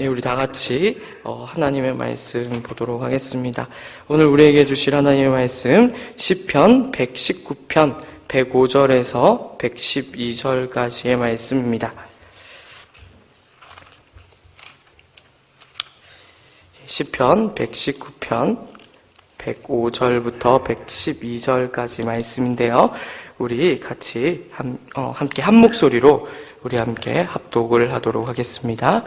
예, 우리 다 같이 어, 하나님의 말씀 보도록 하겠습니다. 오늘 우리에게 주실 하나님의 말씀 시편 119편 105절에서 112절까지의 말씀입니다. 시편 119편 105절부터 112절까지 말씀인데요. 우리 같이 함, 어, 함께 한 목소리로 우리 함께 합독을 하도록 하겠습니다.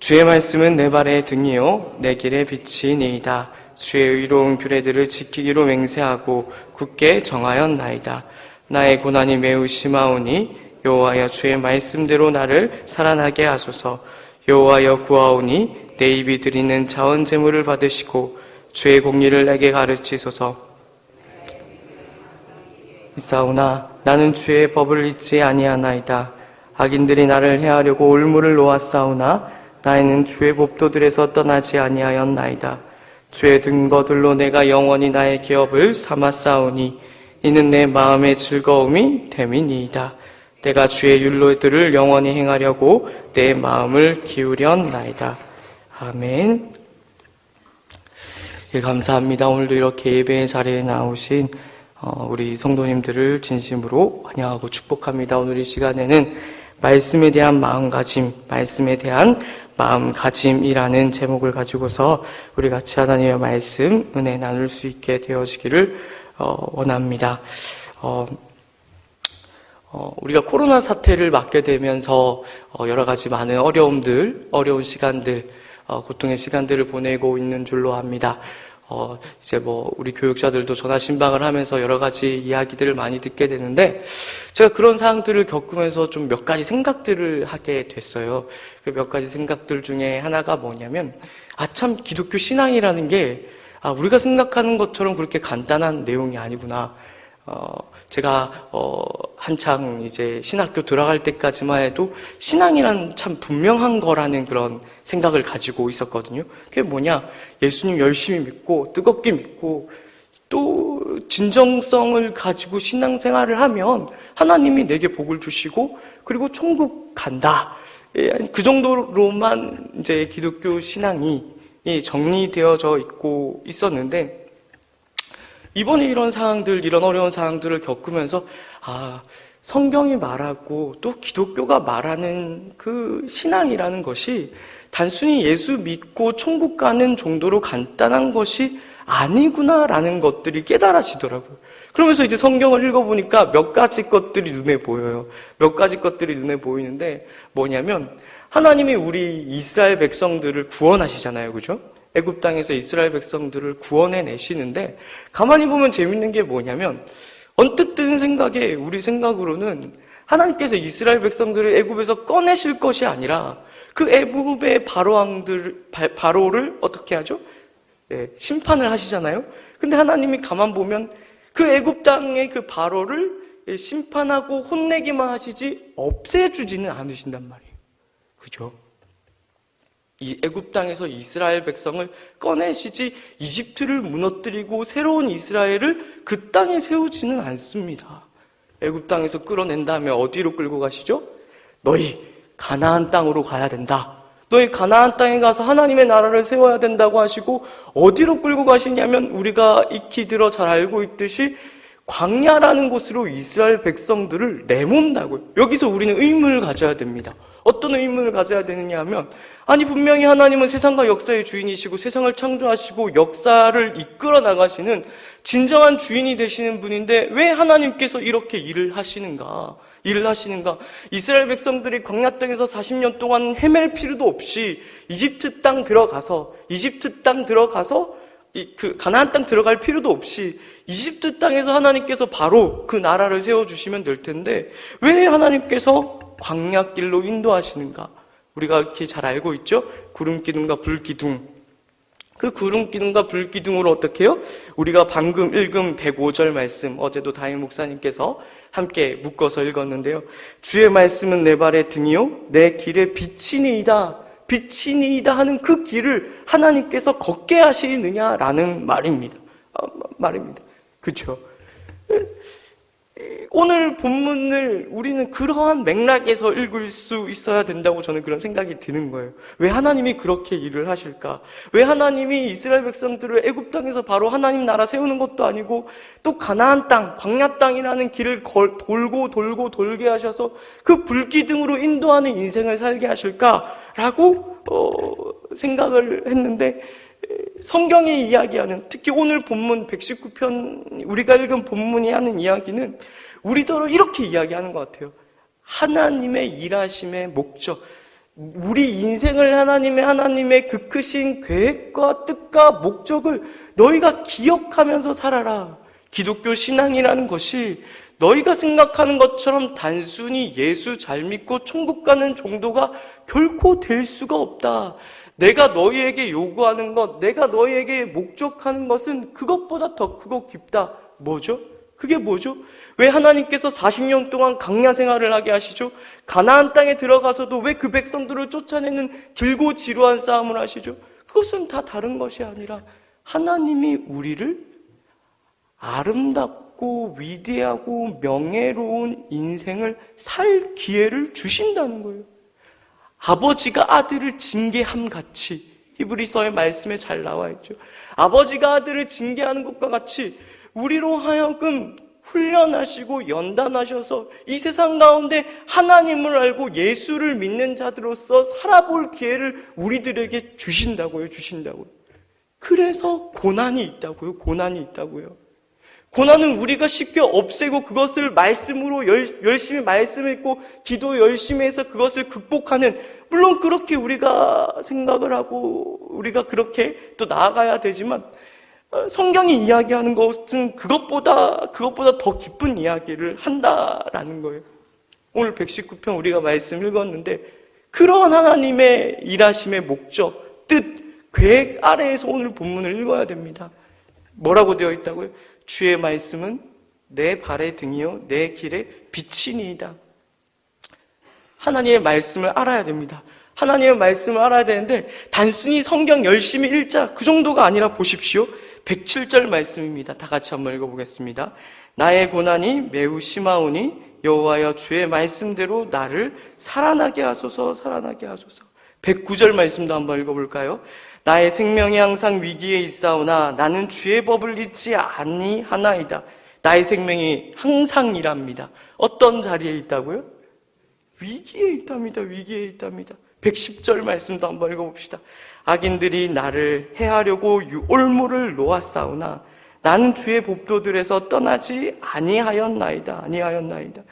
주의 말씀은 내 발의 등이요 내 길의 빛이니이다. 주의 의로운 규례들을 지키기로 맹세하고 굳게 정하였나이다. 나의 고난이 매우 심하오니 여호와여 주의 말씀대로 나를 살아나게 하소서. 여호와여 구하오니 내 입이 드리는 자원 제물을 받으시고 주의 공의를 내게 가르치소서. 이사오나 나는 주의 법을 잊지 아니하나이다. 악인들이 나를 해하려고 올무를 놓았사오나 나에는 주의 법도들에서 떠나지 아니하였나이다. 주의 등거들로 내가 영원히 나의 기업을 삼았사오니 이는 내 마음의 즐거움이 됨이니이다. 내가 주의 율로들을 영원히 행하려고 내 마음을 기울였나이다. 아멘. 예, 감사합니다. 오늘도 이렇게 예배의 자리에 나오신 어, 우리 성도님들을 진심으로 환영하고 축복합니다. 오늘 이 시간에는 말씀에 대한 마음가짐, 말씀에 대한 마음가짐이라는 제목을 가지고서 우리 같이 하나님의 말씀, 은혜 나눌 수 있게 되어지기를 어, 원합니다. 어, 어, 우리가 코로나 사태를 맞게 되면서 어, 여러 가지 많은 어려움들, 어려운 시간들, 어, 고통의 시간들을 보내고 있는 줄로 압니다. 어, 이제 뭐, 우리 교육자들도 전화 신방을 하면서 여러 가지 이야기들을 많이 듣게 되는데, 제가 그런 상황들을 겪으면서 좀 몇 가지 생각들을 하게 됐어요. 그 몇 가지 생각들 중에 하나가 뭐냐면, 아, 참, 기독교 신앙이라는 게, 아, 우리가 생각하는 것처럼 그렇게 간단한 내용이 아니구나. 어, 제가, 어, 한창 이제 신학교 들어갈 때까지만 해도 신앙이란 참 분명한 거라는 그런 생각을 가지고 있었거든요. 그게 뭐냐. 예수님 열심히 믿고, 뜨겁게 믿고, 또 진정성을 가지고 신앙생활을 하면 하나님이 내게 복을 주시고, 그리고 천국 간다. 예, 그 정도로만 이제 기독교 신앙이 정리되어져 있고 있었는데, 이번에 이런 상황들, 이런 어려운 상황들을 겪으면서, 아, 성경이 말하고 또 기독교가 말하는 그 신앙이라는 것이 단순히 예수 믿고 천국 가는 정도로 간단한 것이 아니구나라는 것들이 깨달아지더라고요. 그러면서 이제 성경을 읽어보니까 몇 가지 것들이 눈에 보여요. 몇 가지 것들이 눈에 보이는데 뭐냐면 하나님이 우리 이스라엘 백성들을 구원하시잖아요. 그죠? 애굽 땅에서 이스라엘 백성들을 구원해 내시는데 가만히 보면 재밌는 게 뭐냐면 언뜻 드는 생각에 우리 생각으로는 하나님께서 이스라엘 백성들을 애굽에서 꺼내실 것이 아니라 그 애굽의 바로왕들 바로를 어떻게 하죠? 네, 심판을 하시잖아요. 근데 하나님이 가만 보면 그 애굽 땅의 그 바로를 심판하고 혼내기만 하시지 없애주지는 않으신단 말이에요. 그죠? 이 애굽 땅에서 이스라엘 백성을 꺼내시지 이집트를 무너뜨리고 새로운 이스라엘을 그 땅에 세우지는 않습니다. 애굽 땅에서 끌어낸 다음에 어디로 끌고 가시죠? 너희 가나안 땅으로 가야 된다. 너희 가나안 땅에 가서 하나님의 나라를 세워야 된다고 하시고 어디로 끌고 가시냐면 우리가 익히 들어 잘 알고 있듯이 광야라는 곳으로 이스라엘 백성들을 내몬다고요. 여기서 우리는 의문을 가져야 됩니다. 어떤 의문을 가져야 되느냐 하면 아니 분명히 하나님은 세상과 역사의 주인이시고 세상을 창조하시고 역사를 이끌어 나가시는 진정한 주인이 되시는 분인데 왜 하나님께서 이렇게 일을 하시는가? 일을 하시는가? 이스라엘 백성들이 광야 땅에서 40년 동안 헤맬 필요도 없이 이집트 땅 들어가서 이집트 땅 들어가서 그 가나안 땅 들어갈 필요도 없이 이집트 땅에서 하나님께서 바로 그 나라를 세워 주시면 될 텐데 왜 하나님께서 광야 길로 인도하시는가? 우리가 이렇게 잘 알고 있죠? 구름 기둥과 불 기둥. 그 구름 기둥과 불 기둥으로 어떻게 해요? 우리가 방금 읽은 105절 말씀, 어제도 다임 목사님께서 함께 묶어서 읽었는데요. 주의 말씀은 내 발의 등이요, 내 길의 빛이니이다. 빛이니이다 하는 그 길을 하나님께서 걷게 하시느냐라는 말입니다. 아, 말입니다. 그렇죠? 오늘 본문을 우리는 그러한 맥락에서 읽을 수 있어야 된다고 저는 그런 생각이 드는 거예요. 왜 하나님이 그렇게 일을 하실까? 왜 하나님이 이스라엘 백성들을 애굽 땅에서 바로 하나님 나라 세우는 것도 아니고 또 가나안 땅, 광야 땅이라는 길을 걸- 돌고 돌고 돌게 하셔서 그 불기둥으로 인도하는 인생을 살게 하실까라고 어, 생각을 했는데 성경이 이야기하는 특히 오늘 본문 119편 우리가 읽은 본문이 하는 이야기는 우리더러 이렇게 이야기하는 것 같아요. 하나님의 일하심의 목적, 우리 인생을 하나님의 하나님의 그 크신 계획과 뜻과 목적을 너희가 기억하면서 살아라. 기독교 신앙이라는 것이 너희가 생각하는 것처럼 단순히 예수 잘 믿고 천국 가는 정도가 결코 될 수가 없다. 내가 너희에게 요구하는 것, 내가 너희에게 목적하는 것은 그것보다 더 크고 깊다. 뭐죠? 그게 뭐죠? 왜 하나님께서 40년 동안 강야 생활을 하게 하시죠? 가나안 땅에 들어가서도 왜 그 백성들을 쫓아내는 길고 지루한 싸움을 하시죠? 그것은 다 다른 것이 아니라 하나님이 우리를 아름답고 위대하고 명예로운 인생을 살 기회를 주신다는 거예요. 아버지가 아들을 징계함 같이 히브리서의 말씀에 잘 나와 있죠. 아버지가 아들을 징계하는 것과 같이 우리로 하여금 훈련하시고 연단하셔서 이 세상 가운데 하나님을 알고 예수를 믿는 자들로서 살아볼 기회를 우리들에게 주신다고요, 주신다고요. 그래서 고난이 있다고요, 고난이 있다고요. 고난은 우리가 쉽게 없애고 그것을 말씀으로 열, 열심히 말씀 읽고 기도 열심히 해서 그것을 극복하는 물론 그렇게 우리가 생각을 하고 우리가 그렇게 또 나아가야 되지만 어, 성경이 이야기하는 것은 그것보다 그것보다 더 깊은 이야기를 한다라는 거예요. 오늘 119편 우리가 말씀 읽었는데 그런 하나님의 일하심의 목적, 뜻, 계획 아래에서 오늘 본문을 읽어야 됩니다. 뭐라고 되어 있다고요? 주의 말씀은 내 발의 등이요 내 길의 빛이니이다. 하나님의 말씀을 알아야 됩니다. 하나님의 말씀을 알아야 되는데 단순히 성경 열심히 읽자 그 정도가 아니라 보십시오. 107절 말씀입니다. 다 같이 한번 읽어보겠습니다. 나의 고난이 매우 심하오니 여호와여 주의 말씀대로 나를 살아나게 하소서 살아나게 하소서. 109절 말씀도 한번 읽어볼까요? 나의 생명이 항상 위기에 있사오나 나는 주의 법을 잊지 아니하나이다. 나의 생명이 항상이랍니다. 어떤 자리에 있다고요? 위기에 있답니다. 위기에 있답니다. 110절 말씀도 한번 읽어봅시다. 악인들이 나를 해하려고 올무를 놓았사오나 나는 주의 법도들에서 떠나지 아니하였나이다. 아니하였나이다.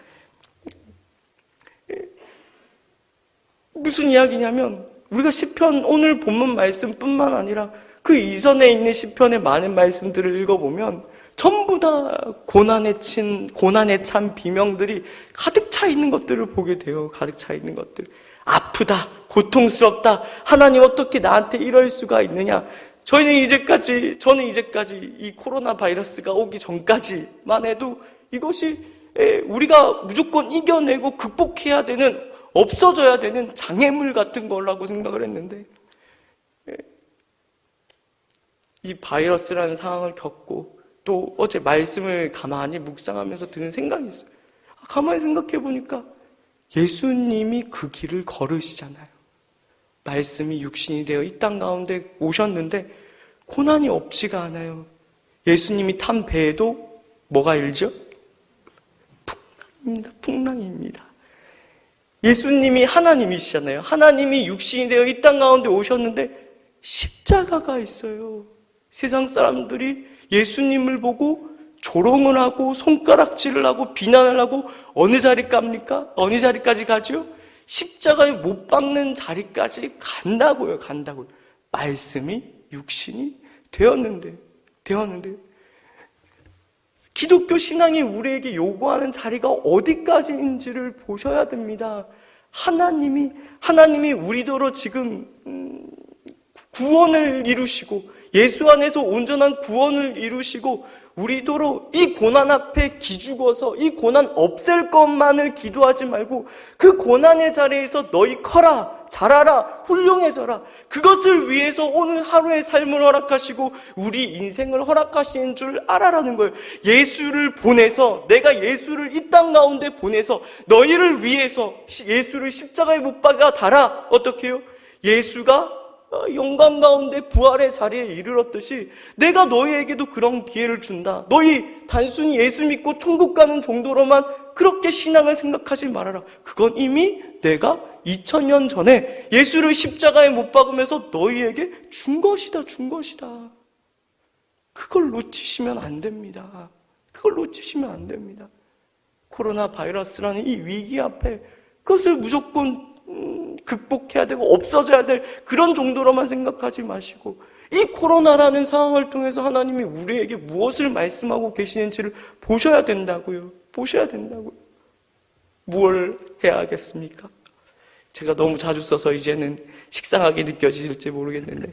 무슨 이야기냐면 우리가 시편 오늘 본문 말씀뿐만 아니라 그 이전에 있는 시편의 많은 말씀들을 읽어보면 전부 다 고난에 친 고난에 찬 비명들이 가득 차 있는 것들을 보게 돼요. 가득 차 있는 것들. 아프다, 고통스럽다. 하나님 어떻게 나한테 이럴 수가 있느냐? 저희는 이제까지 저는 이제까지 이 코로나 바이러스가 오기 전까지만 해도 이것이 에, 우리가 무조건 이겨내고 극복해야 되는 없어져야 되는 장애물 같은 거라고 생각을 했는데 에, 이 바이러스라는 상황을 겪고 또 어제 말씀을 가만히 묵상하면서 드는 생각이 있어요. 아, 가만히 생각해 보니까 예수님이 그 길을 걸으시잖아요. 말씀이 육신이 되어 이 땅 가운데 오셨는데 고난이 없지가 않아요. 예수님이 탄 배에도 뭐가 일죠? 풍랑입니다. 풍랑입니다. 예수님이 하나님이시잖아요. 하나님이 육신이 되어 이 땅 가운데 오셨는데 십자가가 있어요. 세상 사람들이 예수님을 보고 조롱을 하고 손가락질을 하고 비난을 하고 어느 자리 갑니까? 어느 자리까지 가죠? 십자가에 못 박는 자리까지 간다고요. 간다고요. 말씀이 육신이 되었는데 되었는데 기독교 신앙이 우리에게 요구하는 자리가 어디까지인지를 보셔야 됩니다. 하나님이 하나님이 우리더러 지금 음, 구원을 이루시고 예수 안에서 온전한 구원을 이루시고 우리도로 이 고난 앞에 기죽어서 이 고난 없앨 것만을 기도하지 말고 그 고난의 자리에서 너희 커라, 잘하라, 훌륭해져라. 그 그것을 위해서 오늘 하루의 삶을 허락하시고 우리 인생을 허락하신 줄 알아라는 거예요. 예수를 보내서 내가 예수를 이 땅 가운데 보내서 너희를 위해서 예수를 십자가에 못 박아 달아 어떻게 해요? 예수가 어, 영광 가운데 부활의 자리에 이르렀듯이 내가 너희에게도 그런 기회를 준다. 너희 단순히 예수 믿고 천국 가는 정도로만 그렇게 신앙을 생각하지 말아라. 그건 이미 내가 2000년 전에 예수를 십자가에 못 박으면서 너희에게 준 것이다, 준 것이다. 그걸 놓치시면 안 됩니다. 그걸 놓치시면 안 됩니다. 코로나 바이러스라는 이 위기 앞에 그것을 무조건 음, 극복해야 되고 없어져야 될 그런 정도로만 생각하지 마시고 이 코로나라는 상황을 통해서 하나님이 우리에게 무엇을 말씀하고 계시는지를 보셔야 된다고요. 보셔야 된다고요. 무엇을 해야 하겠습니까? 제가 너무 자주 써서 이제는 식상하게 느껴질지 모르겠는데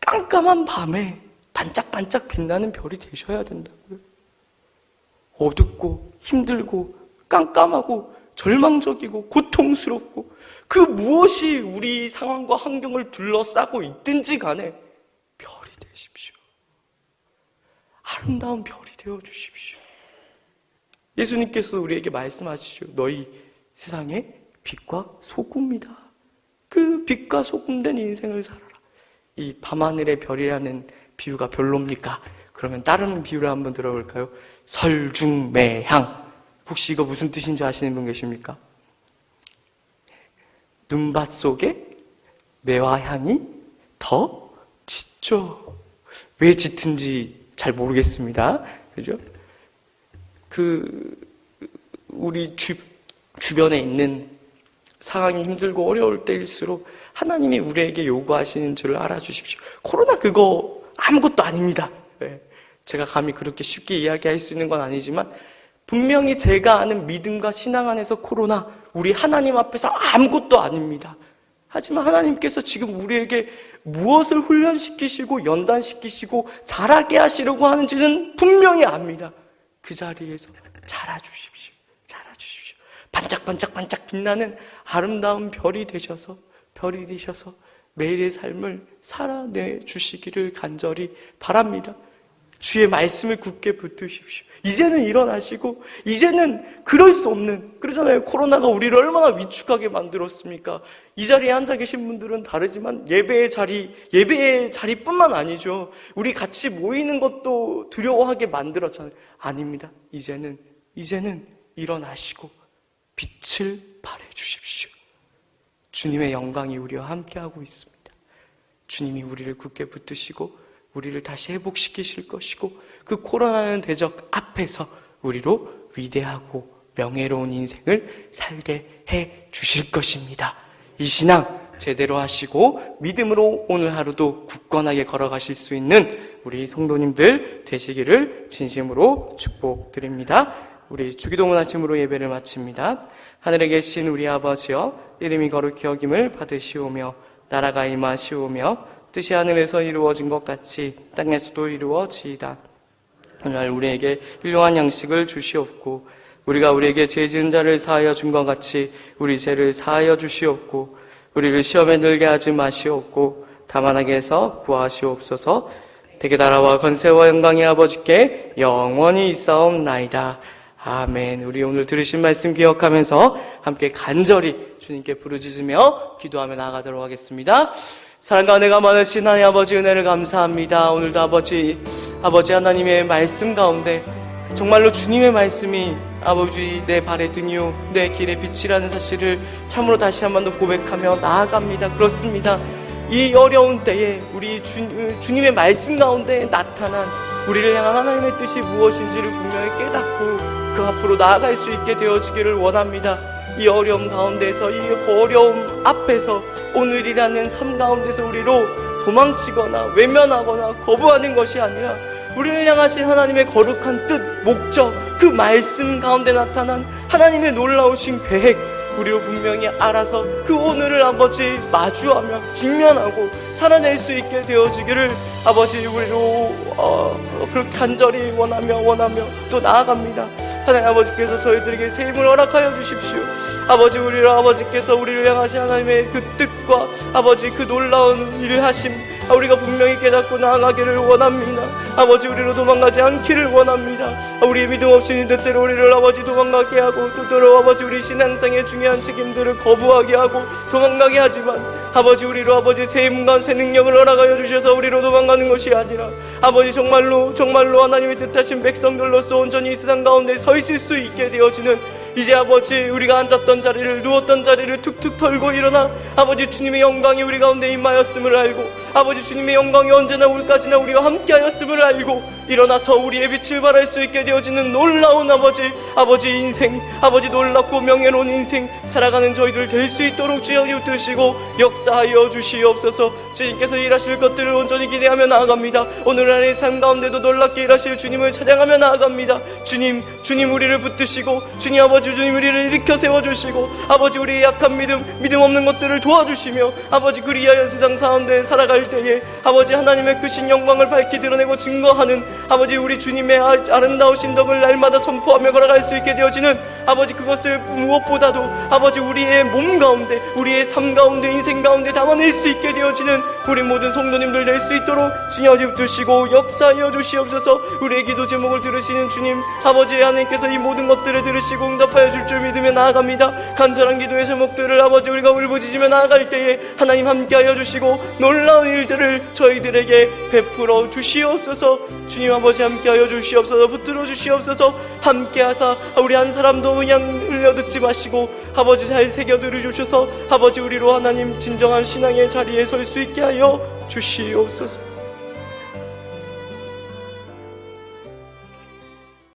깜깜한 밤에 반짝반짝 빛나는 별이 되셔야 된다고요. 어둡고 힘들고 깜깜하고 절망적이고 고통스럽고 그 무엇이 우리 상황과 환경을 둘러싸고 있든지 간에 별이 되십시오. 아름다운 별이 되어 주십시오. 예수님께서 우리에게 말씀하시죠. 너희 세상의 빛과 소금이다. 그 빛과 소금된 인생을 살아라. 이 밤하늘의 별이라는 비유가 별로입니까? 그러면 다른 비유를 한번 들어볼까요? 설중매향. 혹시 이거 무슨 뜻인지 아시는 분 계십니까? 눈밭 속에 매화 향이 더 짙죠. 왜 짙은지 잘 모르겠습니다. 그죠? 그, 우리 주, 주변에 있는 상황이 힘들고 어려울 때일수록 하나님이 우리에게 요구하시는 줄을 알아주십시오. 코로나 그거 아무것도 아닙니다. 예. 제가 감히 그렇게 쉽게 이야기할 수 있는 건 아니지만 분명히 제가 아는 믿음과 신앙 안에서 코로나 우리 하나님 앞에서 아무것도 아닙니다. 하지만 하나님께서 지금 우리에게 무엇을 훈련시키시고 연단시키시고 잘하게 하시려고 하는지는 분명히 압니다. 그 자리에서 자라주십시오. 자라주십시오. 반짝반짝 반짝 빛나는 아름다운 별이 되셔서 별이 되셔서 매일의 삶을 살아내 주시기를 간절히 바랍니다. 주의 말씀을 굳게 붙드십시오. 이제는 일어나시고, 이제는 그럴 수 없는, 그러잖아요. 코로나가 우리를 얼마나 위축하게 만들었습니까? 이 자리에 앉아 계신 분들은 다르지만 예배의 자리, 예배의 자리뿐만 아니죠. 우리 같이 모이는 것도 두려워하게 만들었잖아요. 아닙니다. 이제는, 이제는 일어나시고, 빛을 발해 주십시오. 주님의 영광이 우리와 함께하고 있습니다. 주님이 우리를 굳게 붙드시고 우리를 다시 회복시키실 것이고 그 코로나는 대적 앞에서 우리로 위대하고 명예로운 인생을 살게 해 주실 것입니다. 이 신앙 제대로 하시고 믿음으로 오늘 하루도 굳건하게 걸어가실 수 있는 우리 성도님들 되시기를 진심으로 축복드립니다. 우리 주기도문 아침으로 예배를 마칩니다. 하늘에 계신 우리 아버지여 이름이 거룩히 여김을 받으시오며 나라가 임하시오며 뜻이 하늘에서 이루어진 것 같이 땅에서도 이루어지이다. 오늘 우리에게 훌륭한 양식을 주시옵고 우리가 우리에게 죄 지은 자를 사하여 준 것 같이 우리 죄를 사하여 주시옵고 우리를 시험에 들게 하지 마시옵고 다만 하게 해서 구하시옵소서 대개 나라와 건세와 영광이 아버지께 영원히 있사옵나이다. 아멘. 우리 오늘 들으신 말씀 기억하면서 함께 간절히 주님께 부르짖으며 기도하며 나아가도록 하겠습니다. 사랑과 은혜가 많으신 하나님 아버지 은혜를 감사합니다. 오늘도 아버지, 아버지 하나님의 말씀 가운데 정말로 주님의 말씀이 아버지 내 발의 등이요 내 길의 빛이라는 사실을 참으로 다시 한 번 더 고백하며 나아갑니다. 그렇습니다. 이 어려운 때에 우리 주, 주님의 말씀 가운데 나타난 우리를 향한 하나님의 뜻이 무엇인지를 분명히 깨닫고 그 앞으로 나아갈 수 있게 되어지기를 원합니다. 이 어려움 가운데서 이 어려움 앞에서 오늘이라는 삶 가운데서 우리로 도망치거나 외면하거나 거부하는 것이 아니라 우리를 향하신 하나님의 거룩한 뜻, 목적, 그 말씀 가운데 나타난 하나님의 놀라우신 계획, 우리로 분명히 알아서 그 오늘을 아버지 마주하며 직면하고 살아낼 수 있게 되어지기를 아버지 우리로 어, 그렇게 간절히 원하며 원하며 또 나아갑니다. 하나님 아버지께서 저희들에게 새 힘을 허락하여 주십시오. 아버지 우리를 아버지께서 우리를 향하신 하나님의 그 뜻과 아버지 그 놀라운 일을 하심 아, 우리가 분명히 깨닫고 나아가기를 원합니다. 아버지 우리로 도망가지 않기를 원합니다. 아, 우리의 믿음 없이는 뜻대로 우리를 아버지 도망가게 하고 또대로 아버지 우리 신앙상의 중요한 책임들을 거부하게 하고 도망가게 하지만 아버지 우리로 아버지 새 힘과 새 능력을 허락하여 주셔서 우리로 도망가는 것이 아니라 아버지 정말로 정말로 하나님의 뜻하신 백성들로서 온전히 이 세상 가운데 서 있을 수 있게 되어지는 이제 아버지 우리가 앉았던 자리를 누웠던 자리를 툭툭 털고 일어나 아버지 주님의 영광이 우리 가운데 임하였음을 알고 아버지 주님의 영광이 언제나 우리까지나 우리와 함께하였음을 알고 일어나서 우리의 빛을 발할 수 있게 되어지는 놀라운 아버지 아버지 인생 아버지 놀랍고 명예로운 인생 살아가는 저희들 될 수 있도록 주여 주시고 역사하여 주시옵소서. 주님께서 일하실 것들을 온전히 기대하며 나아갑니다. 오늘 안의 삶 가운데도 놀랍게 일하실 주님을 찬양하며 나아갑니다. 주님 주님 우리를 붙드시고 주님 아버지 주님 우리를 일으켜 세워주시고 아버지 우리의 약한 믿음 믿음 없는 것들을 도와주시며 아버지 그리하여 세상 가운데 살아갈 때에 아버지 하나님의 크신 영광을 밝히 드러내고 증거하는 아버지 우리 주님의 아- 아름다우신 덕을 날마다 선포하며 걸어갈 수 있게 되어지는 아버지 그것을 무엇보다도 아버지 우리의 몸 가운데 우리의 삶 가운데 인생 가운데 담아낼 수 있게 되어지는 우리 모든 성도님들 될 수 있도록 주여 주시고 역사하여 주시옵소서. 우리의 기도 제목을 들으시는 주님 아버지 하나님께서 이 모든 것들을 들으시고 응답하여 줄 줄 믿으며 나아갑니다. 간절한 기도의 제목들을 아버지 우리가 울부짖으며 나아갈 때에 하나님 함께하여 주시고 놀라운 일들을 저희들에게 베풀어 주시옵소서. 주님 아버지 함께하여 주시옵소서. 붙들어 주시옵소서. 함께하사 우리 한 사람도 그냥 흘려 듣지 마시고 아버지 잘 새겨 들으주셔서 아버지 우리로 하나님 진정한 신앙의 자리에 설 수 있게 하여 주시옵소서